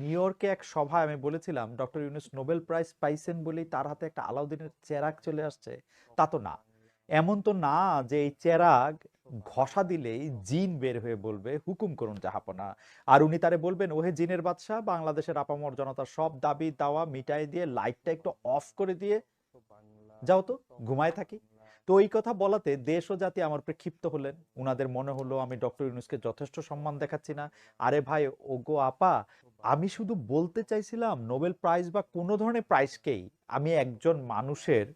New ইয়র্কে এক সভায় আমি বলেছিলাম, ডক্টর ইউনুস নোবেল প্রাইজ পাইছেন বলেই তার হাতে একটা আলাউদ্দিনের চেরাগ চলে আসছে। তা তো না। এমন তো না যে এই চেরাগ ঘষা দিলেই জিন বের হয়ে বলবে, হুকুম করুন জাহাপনা। আর উনি তারে বলবেন, ওহে জিনের বাদশাহ, বাংলাদেশের আপামর জনতার সব দাবি দাওয়া মিটাই দিয়ে, লাইটটা একটু অফ করে দিয়ে যাও তো, ঘুমায় থাকি। তো এই কথা বলাতে দেশ ও জাতি আমার উপরে ক্ষিপ্ত হলেন। উনাদের মনে হলো আমি ডক্টর ইউনুসকে যথেষ্ট সম্মান দেখাচ্ছি না। আরে ভাই, ওগো আপা, আমি শুধু বলতে চাইছিলাম নোবেল প্রাইজ বা কোনো ধরনের প্রাইজকেই আমি একজন মানুষের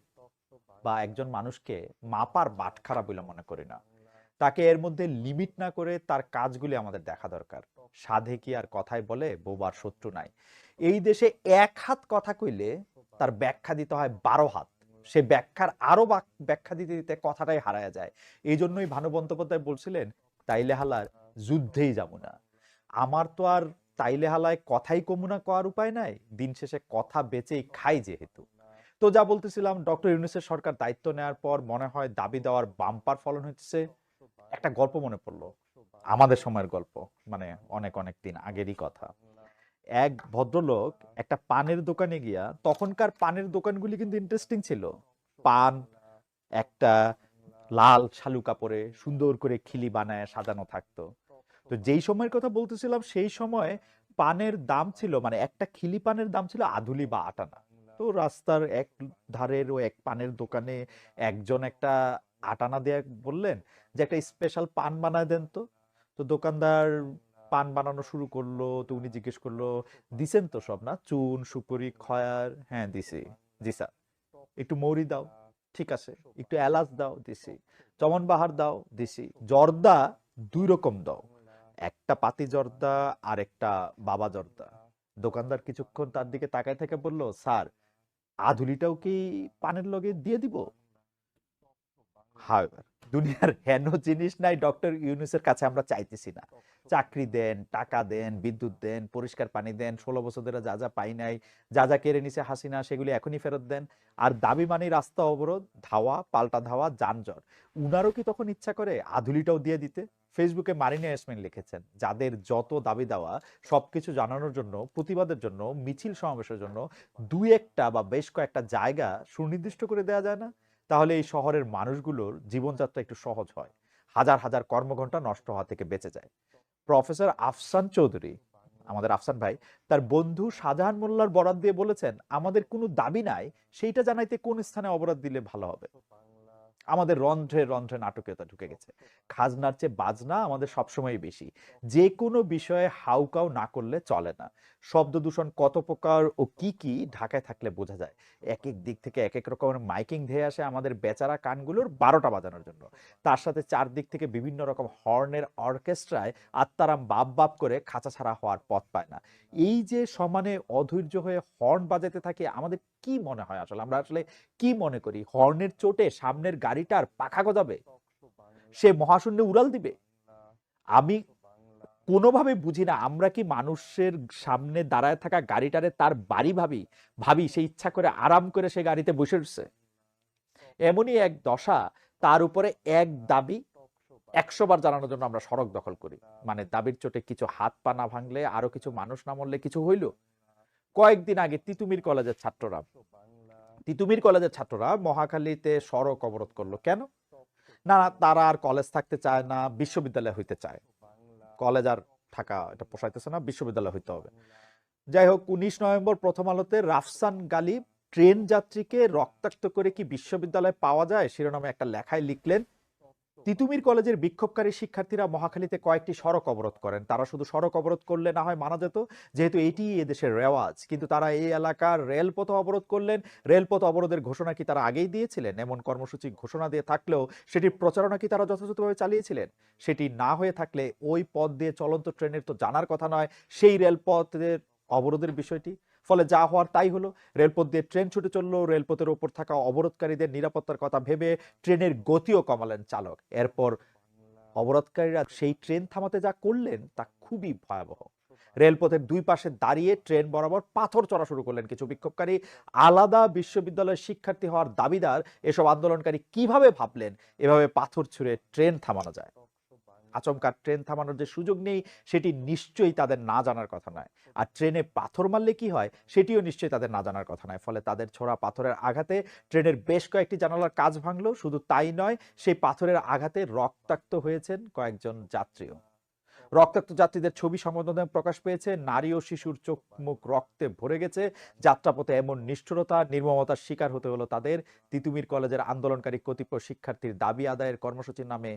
বা একজন মানুষকে মাপার বাটখারা বলে মনে করি না। তাকে এর মধ্যে লিমিট না করে তার কাজগুলি আমাদের দেখা দরকার। সাধে কি আর কথাই বলে, বোবার শত্রু নাই। এই দেশে এক হাত কথা কইলে তার ব্যাখ্যা দিতে হয় বারো হাত। সে ব্যাখ্যার আরও ব্যাখ্যা দিতে দিতে কথাটাই হারায় যায়। এই জন্যই ভানু বন্দ্যোপাধ্যায় বলছিলেন, তাইলে হালার যুদ্ধেই যাব না। আমার তো আর তাইলে হালায় কথাই কমুনা করার উপায় নাই। দিন শেষে কথা বেচেই খাই যেহেতু। তো যা বলতেছিলাম, ডক্টর ইউনুসের সরকার দায়িত্ব নেওয়ার পর মনে হয় দাবি দেওয়ার বাম্পার ফলন হচ্ছে একটা গল্প মনে পড়ল। আমাদের সময়ের গল্প মানে অনেক অনেক দিন আগেরই কথা। এক ভদ্রলোক একটা পানের দোকানে গিয়া, তখনকার পানের দোকানগুলি কিন্তু ইন্টারেস্টিং ছিল। পান, একটা লাল শালু কাপড়ে সুন্দর করে খিলি বানায়, সাজানো থাকতো। তো যেই সময়ের কথা বলতেছিলাম, সেই সময় পানের দাম ছিল মানে একটা খিলি পানের দাম ছিল আধুলি বা আটানা। তো রাস্তার এক ধারের ও এক পানের দোকানে একজন একটা আটানা দেয়া বললেন যে, একটা স্পেশাল পান বানায় দেন তো। তো দোকানদার পান বানানো শুরু করল, তো উনি জিজ্ঞেস করল, দিছেন তো সব না? চুন, সুপুরি, খয়ার? হ্যাঁ দিছি। জি স্যার। একটু মৌরি দাও। ঠিক আছে। একটু এলাচ দাও, দিছি। চমন বাহার দাও, দিছি। জর্দা দুই রকম দাও। একটা পাতি জর্দা আর একটা বাবা জর্দা। দোকানদার কিছুক্ষণ তার দিকে তাকায় থেকে বলল, স্যার, আধুলিটাও কি পানের লগে দিয়ে দিব? হাওয়ার দুনিয়ার হেন জিনিস নাই, ডক্টর ইউনুসের কাছে আমরা চাইতেছি না। চাকরি দেন, টাকা দেন, বিদ্যুৎ দেন, পরিষ্কার পানি দেন, ষোলো বছর ধরে যা যা পাই নাই, যা যা কেড়ে নিছে হাসিনা, সেগুলি এখনই ফেরত দেন। আর দাবি মানে রাস্তা অবরোধ, ধাওয়া, পাল্টা ধাওয়া, যানজট। উনারও কি তখন ইচ্ছা করে আধুলিটাও দিয়ে দিতে? ফেসবুকে মারিনা ইয়াসমিন লিখেছেন, যাদের যত দাবি দেওয়া, সবকিছু জানানোর জন্য, প্রতিবাদের জন্য, মিছিল সমাবেশের জন্য দুই একটা বা বেশ কয়েকটা জায়গা সুনির্দিষ্ট করে দেওয়া যায় না? তাহলে এই শহরের মানুষগুলোর জীবনযাত্রা একটু সহজ হয়। হাজার হাজার কর্মঘন্টা নষ্ট হওয়া থেকে বেঁচে যায়। প্রফেসর আফসান চৌধুরী, আমাদের আফসান ভাই, তার বন্ধু শাহজাহান মোল্লার বরাদ দিয়ে বলেছেন, আমাদের কোনো দাবি নাই, সেইটা জানাইতে কোন স্থানে অবরাধ দিলে ভালো হবে। আমাদের রন্ধ্রে রন্ধ্রে নাটকীয়তা ঢুকে গেছে। খাজনার চেয়ে বাজনা আমাদের সবসময় বেশি। যে কোনো বিষয়ে হাউকাউ না করলে চলে না। শব্দ দূষণ কত প্রকার ও কি কি ঢাকায় থাকলে বোঝা যায়। এক এক দিক থেকে এক এক রকমের মাইকিং ধেয়ে আসে আমাদের বেচারা কানগুলোর বারোটা বাজানোর জন্য। তার সাথে চারদিক থেকে বিভিন্ন রকম হর্নের অর্কেস্ট্রায় আত্মারাম বাপ বাপ করে খাঁচা ছাড়া হওয়ার পথ পায় না। এই যে সমানে অধৈর্য হয়ে হর্ন বাজাতে থাকে, আমাদের কি মনে হয় আসলে? আমরা আসলে কি মনে করি? হর্নের চোটে সামনের গাড়িটার পাখা গজাবে? সে মহাশূন্যে উড়াল দিবে? আমি কোনোভাবে বুঝি না, আমরা কি মানুষের সামনে দাঁড়ায় থাকা গাড়িটারে তার বাড়ি ভাবি ভাবি, সে ইচ্ছা করে আরাম করে সে গাড়িতে বসে উঠছে এমনই এক দশা, তার উপরে এক দাবি একশো বার জানানোর জন্য আমরা সড়ক দখল করি। মানে দাবির চোটে কিছু হাত পা না ভাঙলে, আরও কিছু মানুষ না মরলে কিছু হইল। কয়েকদিন আগে তিতুমির কলেজের ছাত্ররা, তিতুমির কলেজের ছাত্ররা মহাখালীতে সড়ক অবরোধ করল। কেন? না, তারা আর কলেজ থাকতে চায় না, বিশ্ববিদ্যালয় হইতে চায়। কলেজ আর থাকা এটা পোষাইতেছে না, বিশ্ববিদ্যালয় হইতে হবে। যাই হোক উনিশ নভেম্বর প্রথম আলোতে রাফসান গালিব ট্রেন যাত্রীকে রক্তাক্ত করে কি বিশ্ববিদ্যালয় পাওয়া যায়? শিরোনামে একটা লেখায় লিখলেন তিতুমির কলেজের বিক্ষোভকারী শিক্ষার্থীরা মহাখালীতে কয়েকটি সড়ক অবরোধ করেন। তারা শুধু সড়ক অবরোধ করলে না হয় মানা যেত, যেহেতু এটি এদেশের রেওয়াজ। কিন্তু তারা এই এলাকার রেলপথ অবরোধ করলেন। রেলপথ অবরোধের ঘোষণা কি তারা আগেই দিয়েছিলেন? এমন কর্মসূচি ঘোষণা দিয়ে থাকলেও সেটির প্রচারণা কি তারা যথাযথভাবে চালিয়েছিলেন? সেটি না হয়ে থাকলে ওই পথ দিয়ে চলন্ত ট্রেনের তো জানার কথা নয়, সেই রেলপথের অবরোধের বিষয়টি? ফলে যা হওয়ার তাই হলো। রেলপথ দিয়ে ট্রেন ছুটে চলল। রেলপথের ওপর থাকা অবরোধকারীদের নিরাপত্তার কথা ভেবে ট্রেনের গতিও কমালেন চালক। এরপর অবরোধকারীরা সেই ট্রেন থামাতে যা করলেন তা খুবই ভয়াবহ। রেলপথের দুই পাশে দাঁড়িয়ে ট্রেন বরাবর পাথর চড়া শুরু করলেন কিছু বিক্ষোভকারী। আলাদা বিশ্ববিদ্যালয়ের শিক্ষার্থী হওয়ার দাবিদার এসব আন্দোলনকারী কীভাবে ভাবলেন? এভাবে পাথর ছুঁড়ে ট্রেন থামানো যায়। আচমকা ট্রেন থামানোর যে সুযোগ নেই, সেটি নিশ্চয়ই তাদের না জানার কথা নয়। আর ট্রেনে পাথর মারলে কি হয়, সেটিও নিশ্চয়ই তাদের না জানার কথা নয়। ফলে তাদের ছোড়া পাথরের আঘাতে ট্রেনের বেশ কয়েকটি জানালার কাজ ভাঙলো। শুধু তাই নয়, সেই পাথরের আঘাতে রক্তাক্ত হয়েছেন কয়েকজন যাত্রীও। রক্তাক্ত যাত্রীদের ছবি সংবাদমাধ্যমে প্রকাশ পেয়েছে। নারী ও শিশুর চোখ মুখ রক্তে ভরে গেছে। যাত্রাপথে এমন নিষ্ঠুরতা, নির্মমতার শিকার হতে হলো তাদের। তিতুমির কলেজের আন্দোলনকারী কতিপয় শিক্ষার্থীর দাবি আদায়ের কর্মসূচির নামে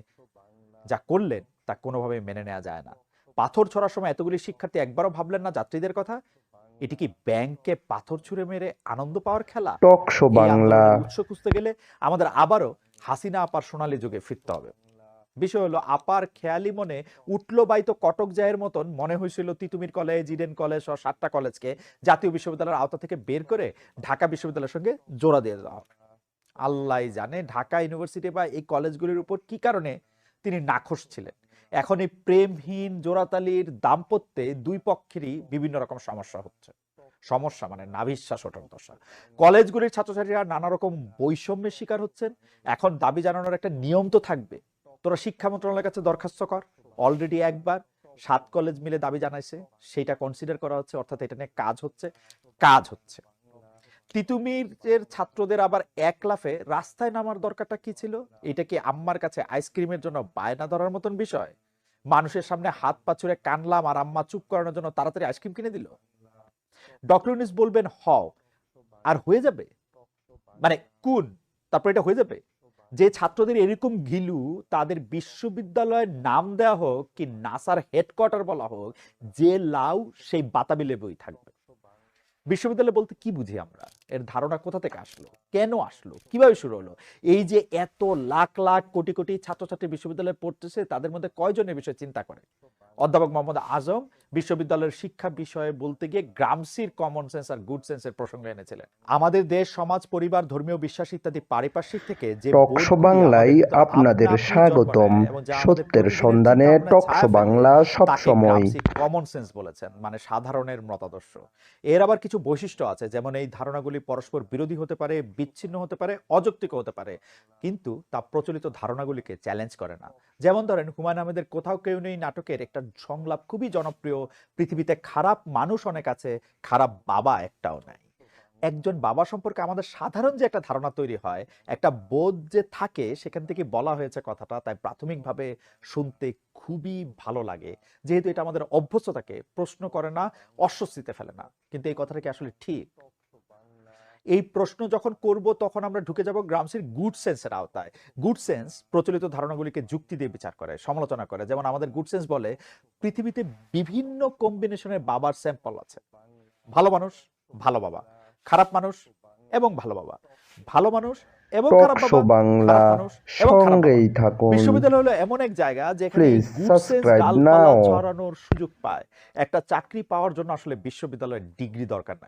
যা করলেন তা কোনোভাবেই মেনে নেওয়া যায় না। পাথর ছড়ার সময় এতগুলি শিক্ষার্থী একবারও ভাবলেন না যাত্রীদের কথা? এটি কি ব্যাংকে পাথর ছুঁড়ে মেরে আনন্দ পাওয়ার খেলা? টকশো এই বাংলা। উৎস খুঁজতে গেলে আমাদের আবারও হাসিনা আপার সোনালী যুগে ফিরতে হবে। বিষয় হলো আপার খেয়ালি মনে উঠল বাইতো কটক জায়ের মতন মনে হয়েছিল তিতুমির কলেজ ইডেন কলেজ সহ সাতটা কলেজকে জাতীয় বিশ্ববিদ্যালয়ের আওতা থেকে বের করে ঢাকা বিশ্ববিদ্যালয়ের সঙ্গে জোড়া দিয়ে দেওয়া আল্লাহ জানে ঢাকা ইউনিভার্সিটি বা এই কলেজগুলির উপর কি কারণে তিনি নাখোশ ছিলেন। এখন এই প্রেমহীন জোড়াতালির দাম্পত্যে দুই পক্ষেরই বিভিন্ন রকম সমস্যা হচ্ছে। সমস্যা মানে নাভিশ্বাস ওঠার দশা। কলেজগুলির ছাত্রছাত্রীরা নানা রকম বৈষম্যের শিকার হচ্ছেন। এখন দাবি জানানোর একটা নিয়ম তো থাকবে। তোরা শিক্ষা মন্ত্রণালয়ের কাছে দরখাস্ত কর। অলরেডি একবার সাত কলেজ মিলে দাবি জানাইছে। সেটা কনসিডার করা হচ্ছে, অর্থাৎ এটা নিয়ে কাজ হচ্ছে। কাজ হচ্ছে। তিতুমিরের ছাত্রদের আবার এক লাফে রাস্তায় নামার দরকারটা কি ছিল? এটা কি আম্মার কাছে আইসক্রিমের জন্য বায়না ধরার মতন বিষয়? মানুষের সামনে হাত পা ছুঁড়ে কানলাম আর আম্মা চুপ করানোর জন্য তাড়াতাড়ি আইসক্রিম কিনে দিল? ডক্টর ইউনিস বলবেন, হও। আর হয়ে যাবে? মানে কোন? তারপর এটা হয়ে যাবে? যে ছাত্রদের এরকম ঘিলু, তাদের বিশ্ববিদ্যালয়ের নাম দেওয়া হোক কি নাসার হেডকোয়ার্টার বলা হোক, যে লাউ, সেই বাতাবি লেবুই থাকবে। বিশ্ববিদ্যালয় বলতে কি বুঝি আমরা? এর ধারণা কোথা থেকে আসলো? কেন আসলো? কীভাবে শুরু হলো? এই যে এত লাখ লাখ, কোটি কোটি ছাত্রছাত্রী বিশ্ববিদ্যালয়ে পড়তেছে, তাদের মধ্যে কয়জন এ বিষয়ে চিন্তা করে? অধ্যাপক মোহাম্মদ আজম বিশ্ববিদ্যালয়ের শিক্ষা বিষয়ে বলতে গিয়ে গ্রামসির কমন সেন্স আর গুড সেন্সের প্রসঙ্গ এনেছিলেন। আমাদের দেশ সমাজ পরিবার ধর্মীয় বিশ্বাস ইত্যাদি পারিপার্শ্বিক থেকে যে টকশো বাংলায় আপনাদের আপনা স্বাগতম। সত্যের সন্ধানে টকশো বাংলা সব সময়। কমন সেন্স বলেছেন মানে সাধারণের মতাদর্শ। এর আবার কিছু বৈশিষ্ট্য আছে যেমন এই ধারণাগুলি পরস্পর বিরোধী হতে পারে বিচ্ছিন্ন হতে পারে অযৌক্তিক হতে পারে কিন্তু তা প্রচলিত ধারণাগুলিকে চ্যালেঞ্জ করে না। যেমন ধরেন হুমায়ুন আহমেদের কোথাও কেউ নেই নাটকের একটা সংলাপ খুবই জনপ্রিয়। পৃথিবীতে খারাপ মানুষ অনেক আছে, খারাপ বাবা একটাও নাই। একজন বাবা সম্পর্কে আমাদের সাধারণ যে একটা ধারণা তৈরি হয়, একটা বোধ যে থাকে, সেখান থেকে বলা হয়েছে কথাটা, তাই প্রাথমিকভাবে শুনতে খুবই ভালো লাগে। যেহেতু এটা আমাদের অভ্যস্ততাকে প্রশ্ন করে না, অস্বস্তিতে ফেলে না। কিন্তু এই কথাটা কি আসলে ঠিক? এই প্রশ্ন যখন করব তখন আমরা ঢুকে যাব গ্রামসির গুড সেন্সের আওতায়। গুড সেন্স প্রচলিত ধারণাগুলিকে যুক্তি দিয়ে বিচার করে সমালোচনা করে। যেমন আমাদের গুড সেন্স বলে পৃথিবীতে বিভিন্ন কম্বিনেশনের বাবার স্যাম্পল আছে। ভালো মানুষ ভালো বাবা। খারাপ মানুষ এবং ভালো বাবা। ভালো মানুষ এবং খারাপ বাবা বাংলা। সঙ্গেই থাকুন। বিশ্ববিদ্যালয় হলো এমন এক জায়গা যেখানে ডালপালা now. ছড়ানোর সুযোগ পায়। একটা চাকরি পাওয়ার জন্য আসলে বিশ্ববিদ্যালয়ের ডিগ্রি দরকার নাই।